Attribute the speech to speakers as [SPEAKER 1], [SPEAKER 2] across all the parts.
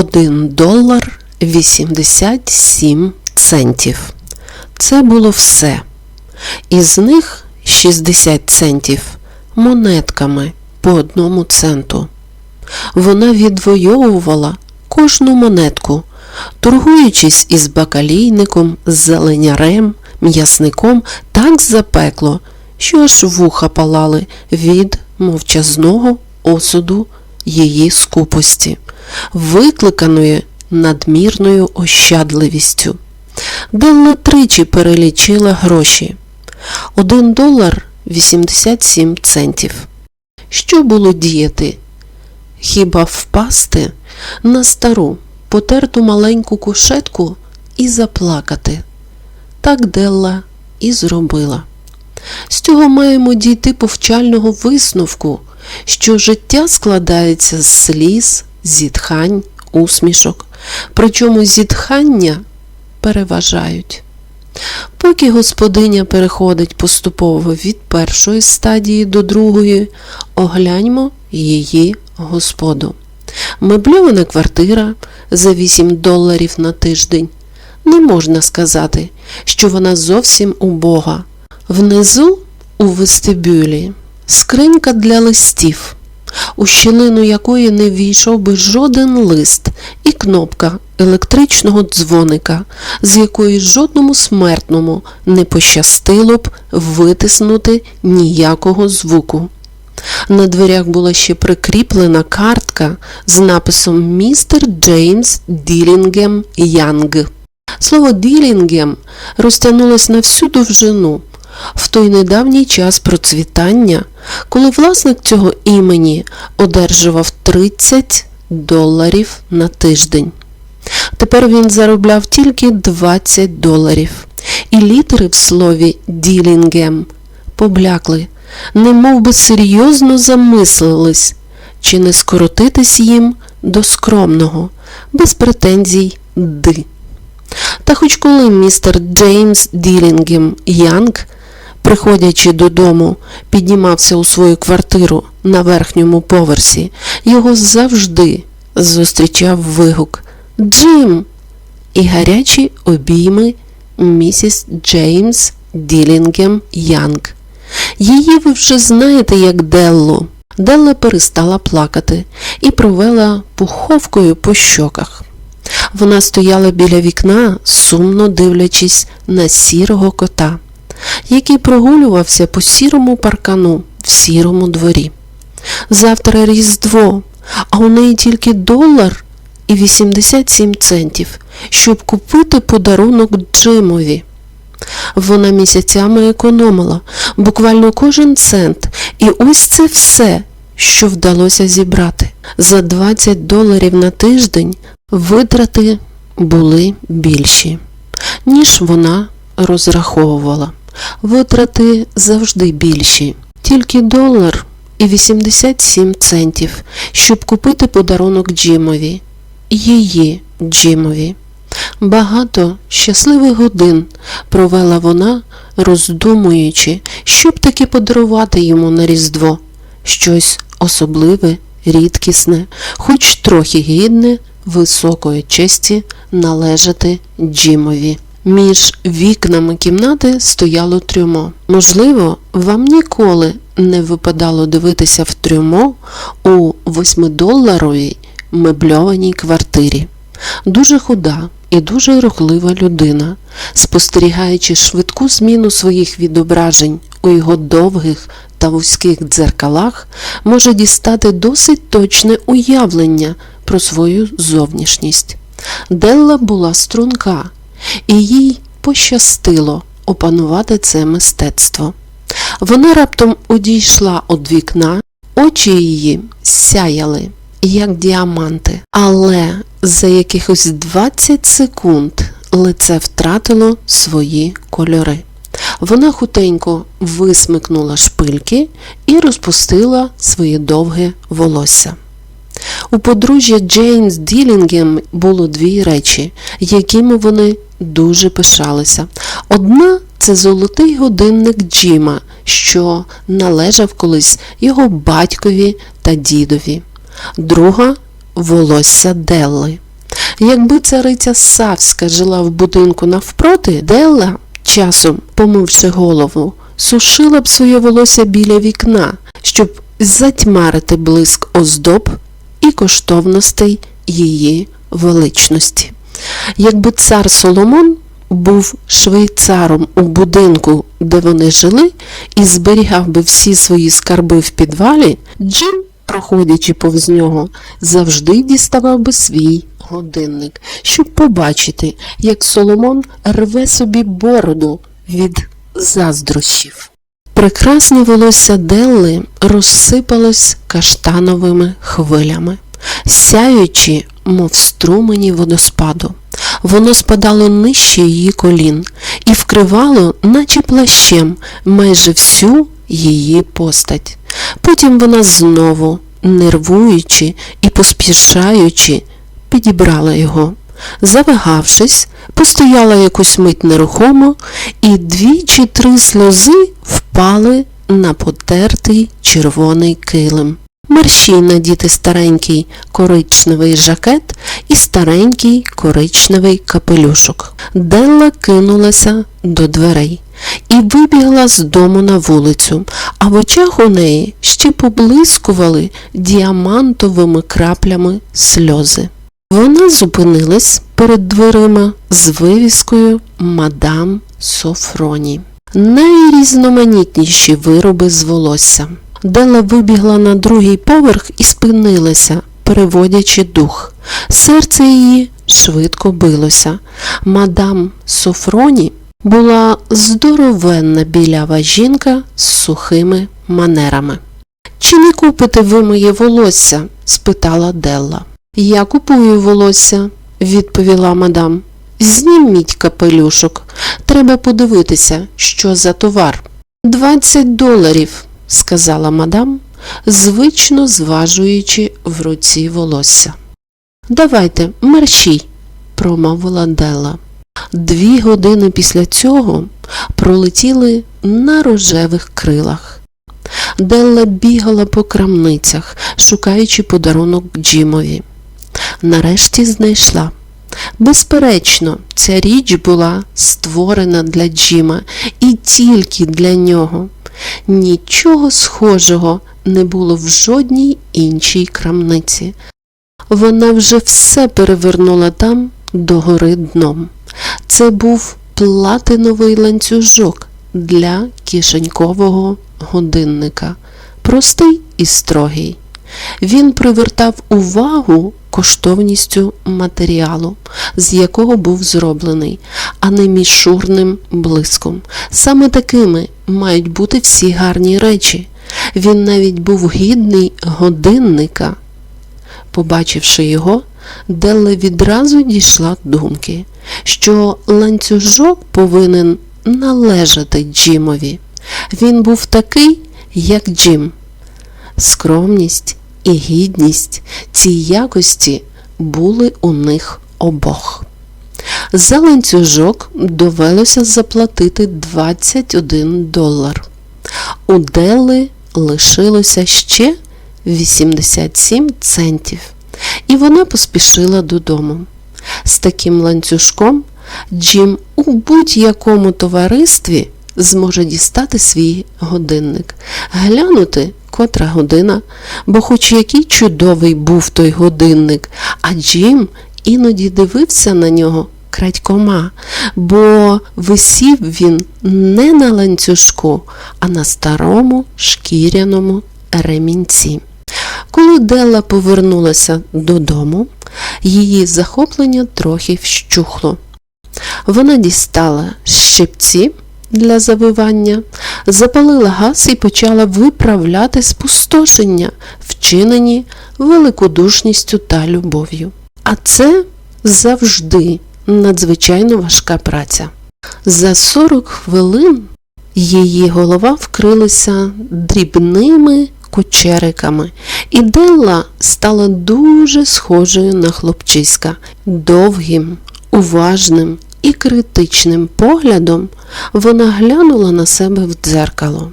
[SPEAKER 1] 1 долар 87 центів. Це було все. Із них 60 центів монетками по одному центу. Вона відвоювала кожну монетку, торгуючись із бакалійником, зеленярем, м'ясником так запекло, що аж вуха палали від мовчазного осуду її скупості, викликаної надмірною ощадливістю. Делла тричі перелічила гроші. 1 долар 87 центів. Що було діяти? Хіба впасти на стару, потерту маленьку кушетку і заплакати? Так Делла і зробила. З цього маємо дійти повчального висновку, що життя складається з сліз, зітхань, усмішок, причому зітхання переважають. Поки господиня переходить поступово від першої стадії до другої, огляньмо її господу. Мебльована квартира за 8 доларів на тиждень. Не можна сказати, що вона зовсім убога. Внизу, у вестибюлі, скринька для листів, у щілину якої не війшов би жоден лист, і кнопка електричного дзвоника, з якої жодному смертному не пощастило б витиснути ніякого звуку. На дверях була ще прикріплена картка з написом Містер Джеймс Ділінгем Янг. Слово Ділінгем розтягнулось на всю довжину в той недавній час процвітання, коли власник цього імені одержував 30 доларів на тиждень. Тепер він заробляв тільки 20 доларів, і літери в слові Ділінгем поблякли, немов би серйозно замислились, чи не скоротитись їм до скромного, без претензій ди. Та хоч коли містер Джеймс Ділінгем Янг, приходячи додому, піднімався у свою квартиру на верхньому поверсі, його завжди зустрічав вигук Джим і гарячі обійми місіс Джеймс Ділінгем Янг. Її ви вже знаєте як Деллу. Делла перестала плакати і провела пуховкою по щоках. Вона стояла біля вікна, сумно дивлячись на сірого кота, який прогулювався по сірому паркану в сірому дворі. Завтра Різдво, а у неї тільки долар і 87 центів, щоб купити подарунок Джимові. Вона місяцями економила, буквально кожен цент, і ось це все, що вдалося зібрати. За 20 доларів на тиждень витрати були більші, ніж вона розраховувала. Витрати завжди більші, тільки долар і 87 центів, щоб купити подарунок Джимові, її Джимові. Багато щасливих годин провела вона, роздумуючи, щоб таки подарувати йому на Різдво щось особливе, рідкісне, хоч трохи гідне високої честі належати Джимові. Між вікнами кімнати стояло трюмо. Можливо, вам ніколи не випадало дивитися в трюмо у восьмидоларовій мебльованій квартирі. Дуже худа і дуже рухлива людина, спостерігаючи швидку зміну своїх відображень у його довгих та вузьких дзеркалах, може дістати досить точне уявлення про свою зовнішність. Делла була струнка, і їй пощастило опанувати це мистецтво. Вона раптом одійшла від вікна, очі її сяяли, як діаманти, але за якихось 20 секунд лице втратило свої кольори. Вона хутенько висмикнула шпильки і розпустила своє довге волосся. У подружжя Джеймс Ділінгем було дві речі, якими вони дуже пишалися. Одна це золотий годинник Джима, що належав колись його батькові та дідові. Друга волосся Делли. Якби цариця Савська жила в будинку навпроти, Делла, часом помивши голову, сушила б своє волосся біля вікна, щоб затьмарити блиск оздоб і коштовностей її величності. Якби цар Соломон був швейцаром у будинку, де вони жили, і зберігав би всі свої скарби в підвалі, Джим, проходячи повз нього, завжди діставав би свій годинник, щоб побачити, як Соломон рве собі бороду від заздрощів. Прекрасне волосся Делли розсипалось каштановими хвилями, сяючи, мов струмені водоспаду. Воно спадало нижче її колін і вкривало, наче плащем, майже всю її постать. Потім вона знову, нервуючи і поспішаючи, підібрала його. Завагавшись, постояла якусь мить нерухомо, і дві чи три сльози впали на потертий червоний килим. Мерщій надіти старенький коричневий жакет і старенький коричневий капелюшок. Делла кинулася до дверей і вибігла з дому на вулицю, а в очах у неї ще поблискували діамантовими краплями сльози. Вона зупинилась перед дверима з вивіскою Мадам Софроні. Найрізноманітніші вироби з волосся. Дела вибігла на другий поверх і спинилася, переводячи дух. Серце її швидко билося. Мадам Софроні була здоровенна білява жінка з сухими манерами. Чи не купите ви моє волосся? спитала Делла. Я купую волосся, відповіла мадам. Зніміть капелюшок. Треба подивитися, що за товар. Двадцять доларів, сказала мадам, звично зважуючи в руці волосся. Давайте, мерщій, промовила Делла. Дві години після цього пролетіли на рожевих крилах. Делла бігала по крамницях, шукаючи подарунок Джимові. Нарешті знайшла. Безперечно, ця річ була створена для Джима і тільки для нього. Нічого схожого не було в жодній іншій крамниці. Вона вже все перевернула там догори дном. Це був платиновий ланцюжок для кишенькового годинника, простий і строгий. Він привертав увагу коштовністю матеріалу, з якого був зроблений, а не мішурним блиском. Саме такими мають бути всі гарні речі. Він навіть був гідний годинника. Побачивши його, Делла відразу дійшла думки, що ланцюжок повинен належати Джимові. Він був такий, як Джим. Скромність і гідність ці якості були у них обох. За ланцюжок довелося заплатити 21 долар. У Делли лишилося ще 87 центів, і вона поспішила додому. З таким ланцюжком Джим у будь-якому товаристві зможе дістати свій годинник, глянути, котра година, бо хоч який чудовий був той годинник, а Джим іноді дивився на нього крадькома, бо висів він не на ланцюжку, а на старому шкіряному ремінці. Коли Делла повернулася додому, її захоплення трохи вщухло. Вона дістала щипці для завивання, запалила газ і почала виправляти спустошення, вчинені великодушністю та любов'ю. А це завжди надзвичайно важка праця. За 40 хвилин її голова вкрилася дрібними кучериками, і Делла стала дуже схожою на хлопчиська, довгим, уважним і критичним поглядом вона глянула на себе в дзеркало.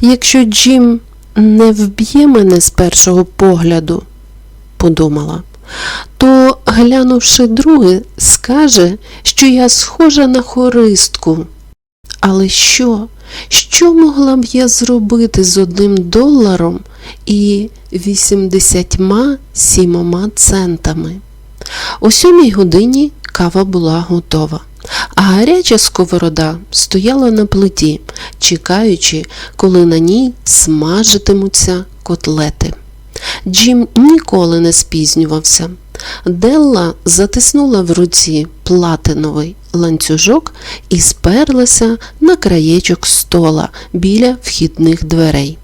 [SPEAKER 1] Якщо Джим не вб'є мене з першого погляду, подумала, то, глянувши друге, скаже, що я схожа на хористку. Але що? Що могла б я зробити з одним доларом і 87 центами? О сьомій годині кава була готова, а гаряча сковорода стояла на плиті, чекаючи, коли на ній смажитимуться котлети. Джим ніколи не спізнювався. Делла затиснула в руці платиновий ланцюжок і сперлася на краєчок стола біля вхідних дверей.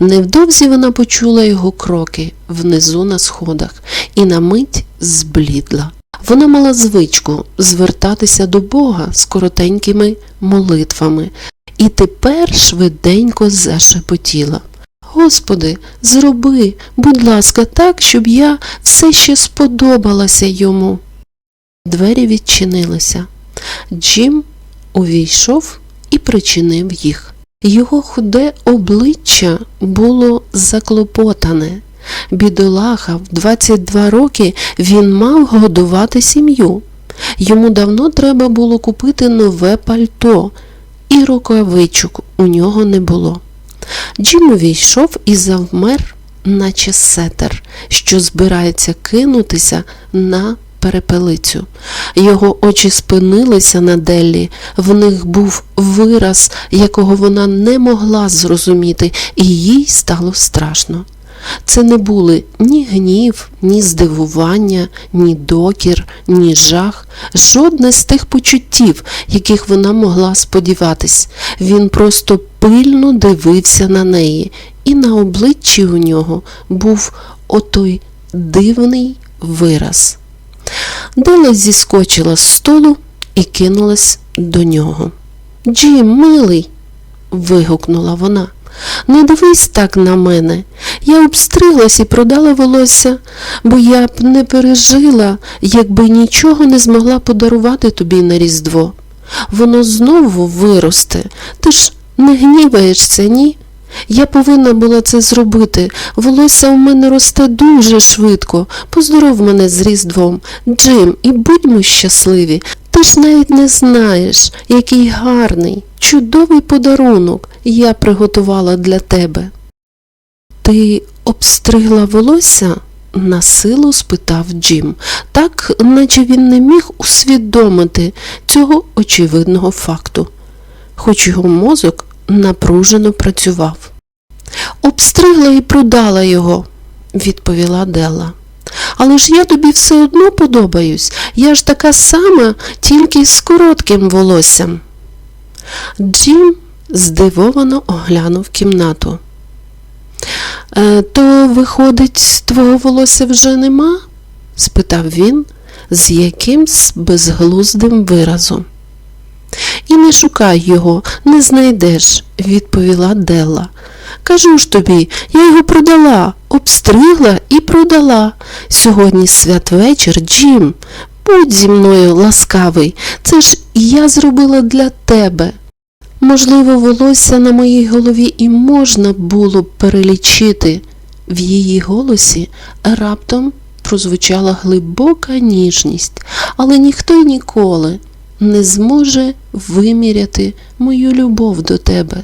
[SPEAKER 1] Невдовзі вона почула його кроки внизу на сходах і на мить зблідла. Вона мала звичку звертатися до Бога з коротенькими молитвами і тепер швиденько зашепотіла. Господи, зроби, будь ласка, так, щоб я все ще сподобалася йому. Двері відчинилися. Джим увійшов і причинив їх. Його худе обличчя було заклопотане. Бідолаха, в 22 роки він мав годувати сім'ю. Йому давно треба було купити нове пальто, і рукавичок у нього не було. Джим увійшов і завмер, наче сетер, що збирається кинутися на перепелицю. Його очі спинилися на Деллі, в них був вираз, якого вона не могла зрозуміти, і їй стало страшно. Це не були ні гнів, ні здивування, ні докір, ні жах, жодне з тих почуттів, яких вона могла сподіватись. Він просто пильно дивився на неї, і на обличчі у нього був отой дивний вираз. Дела зіскочила з столу і кинулась до нього. Джим, милий. вигукнула вона. Не дивись так на мене. Я обстриглась і продала волосся, бо я б не пережила, якби нічого не змогла подарувати тобі на Різдво. Воно знову виросте. Ти ж не гніваєшся, ні? Я повинна була це зробити. Волосся у мене росте дуже швидко. Поздоров мене з Різдвом, Джим, і будьмо щасливі. Ти ж навіть не знаєш, який гарний, чудовий подарунок я приготувала для тебе. Ти обстригла волосся? на силу спитав Джим, так наче він не міг усвідомити цього очевидного факту, хоч його мозок напружено працював. Обстригла і продала його, відповіла Делла. Але ж я тобі все одно подобаюсь. Я ж така сама, тільки з коротким волоссям. Джим здивовано оглянув кімнату. «Е, То, виходить, твого волосся вже нема? спитав він з якимсь безглуздим виразом. І не шукай його, не знайдеш, відповіла Делла. Кажу ж тобі, я його продала, обстригла і продала. Сьогодні святвечір, Джим. Будь зі мною ласкавий, це ж я зробила для тебе. Можливо, волосся на моїй голові і можна було б перелічити. В її голосі раптом прозвучала глибока ніжність, але ніхто й ніколи не зможе виміряти мою любов до тебе.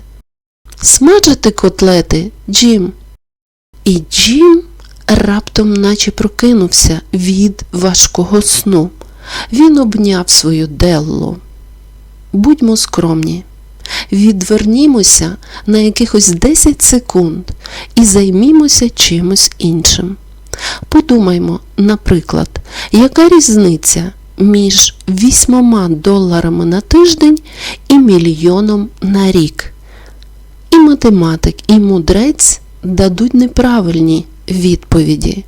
[SPEAKER 1] Смажити котлети, Джим. І Джим раптом наче прокинувся від важкого сну. Він обняв свою Деллу. Будьмо скромні. Відвернімося на якихось 10 секунд і займімося чимось іншим. Подумаймо, наприклад, яка різниця між 8 доларами на тиждень і мільйоном на рік? Математик, і мудрець дадуть неправильні відповіді.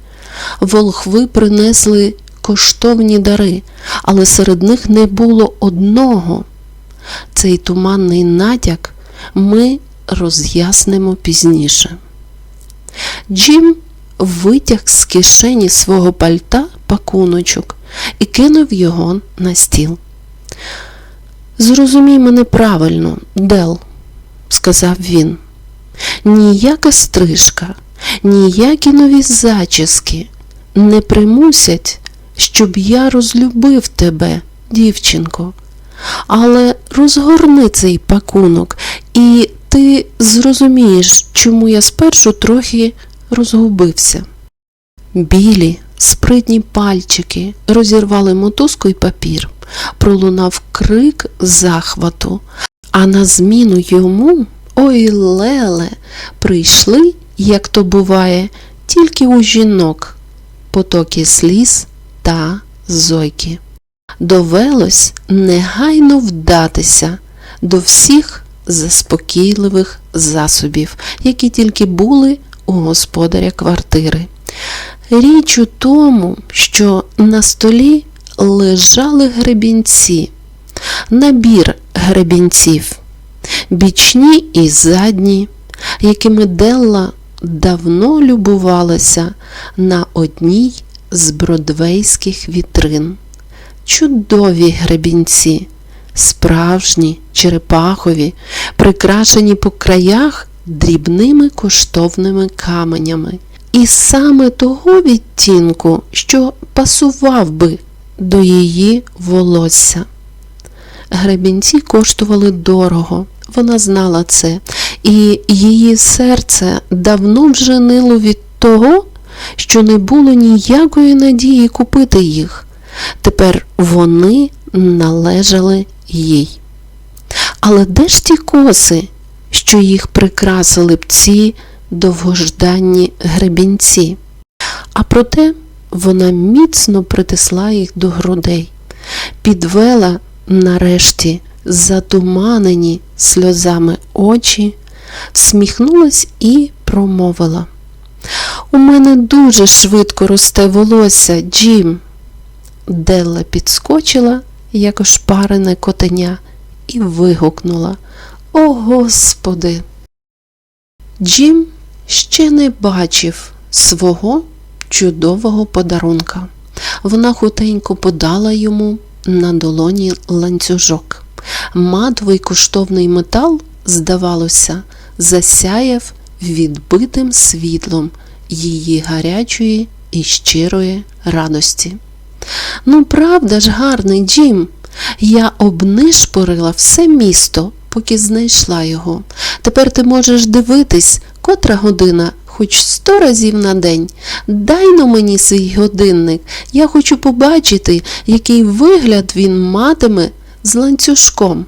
[SPEAKER 1] Волхви принесли коштовні дари, але серед них не було одного. Цей туманний натяк ми роз'яснимо пізніше. Джим витяг з кишені свого пальта пакуночок і кинув його на стіл. Зрозумій мене правильно, Дел, сказав він. Ніяка стрижка, ніякі нові зачіски. не примусять, щоб я розлюбив тебе, дівчинко. Але розгорни цей пакунок, і ти зрозумієш, чому я спершу трохи розгубився. Білі, спритні пальчики розірвали мотузку й папір. Пролунав крик захвату, а на зміну йому, ой леле, прийшли, як то буває, тільки у жінок потоки сліз та зойки. Довелось негайно вдатися до всіх заспокійливих засобів, які тільки були у господаря квартири. Річ у тому, що на столі лежали гребінці, набір гребінців, бічні і задні, якими Делла давно любувалася на одній з бродвейських вітрин. Чудові гребінці, справжні, черепахові, прикрашені по краях дрібними коштовними каменями. І саме того відтінку, що пасував би до її волосся. Гребінці коштували дорого, вона знала це, і її серце давно вже нило від того, що не було ніякої надії купити їх. Тепер вони належали їй. Але де ж ті коси, що їх прикрасили б ці довгожданні гребінці? А проте вона міцно притисла їх до грудей, підвела нарешті затуманені сльозами очі, всміхнулась і промовила. У мене дуже швидко росте волосся, Джим. Делла підскочила, як ошпарене котеня, і вигукнула О Господи! Джим ще не бачив свого чудового подарунка. Вона хутенько подала йому на долоні ланцюжок. Матовий коштовний метал, здавалося, засяяв відбитим світлом її гарячої і щирої радості. Ну, правда ж, гарний Джим, я обнишпорила все місто, поки знайшла його. Тепер ти можеш дивитись, котра година, хоч сто разів на день. Дай но мені свій годинник. Я хочу побачити, який вигляд він матиме з ланцюжком.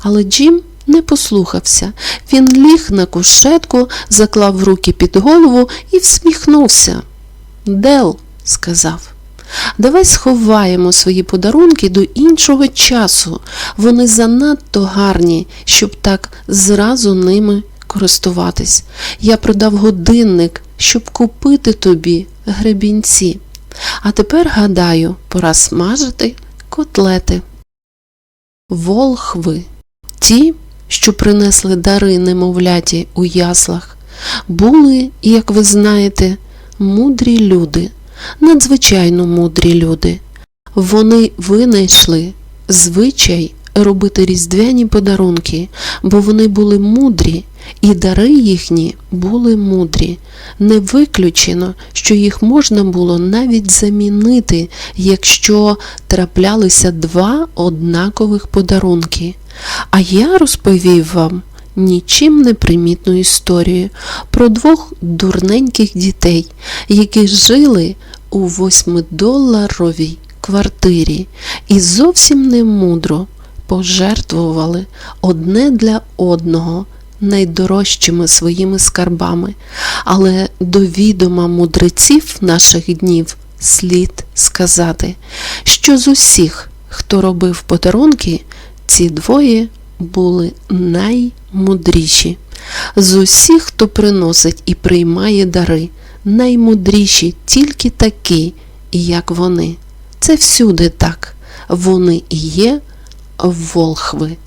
[SPEAKER 1] Але Джим не послухався. Він ліг на кушетку, заклав руки під голову і всміхнувся. Дел, сказав. Давай сховаємо свої подарунки до іншого часу. Вони занадто гарні, щоб так зразу ними користуватись. Я продав годинник, щоб купити тобі гребінці. А тепер, гадаю, пора смажити котлети. Волхви, ті, що принесли дари немовляті у яслах, були, як ви знаєте, мудрі люди надзвичайно мудрі люди. Вони винайшли звичай робити різдвяні подарунки, бо вони були мудрі, і дари їхні були мудрі. Не виключено, що їх можна було навіть замінити, якщо траплялися два однакових подарунки. А я розповів вам нічим не примітну історію про двох дурненьких дітей, які жили у восьмидоларовій квартирі і зовсім не мудро пожертвували одне для одного найдорожчими своїми скарбами, але до відома мудреців наших днів слід сказати, що з усіх, хто робив подарунки, ці двоє були наймудріші. З усіх, хто приносить і приймає дари, наймудріші тільки такі, як вони. Це всюди так. Вони і є волхви.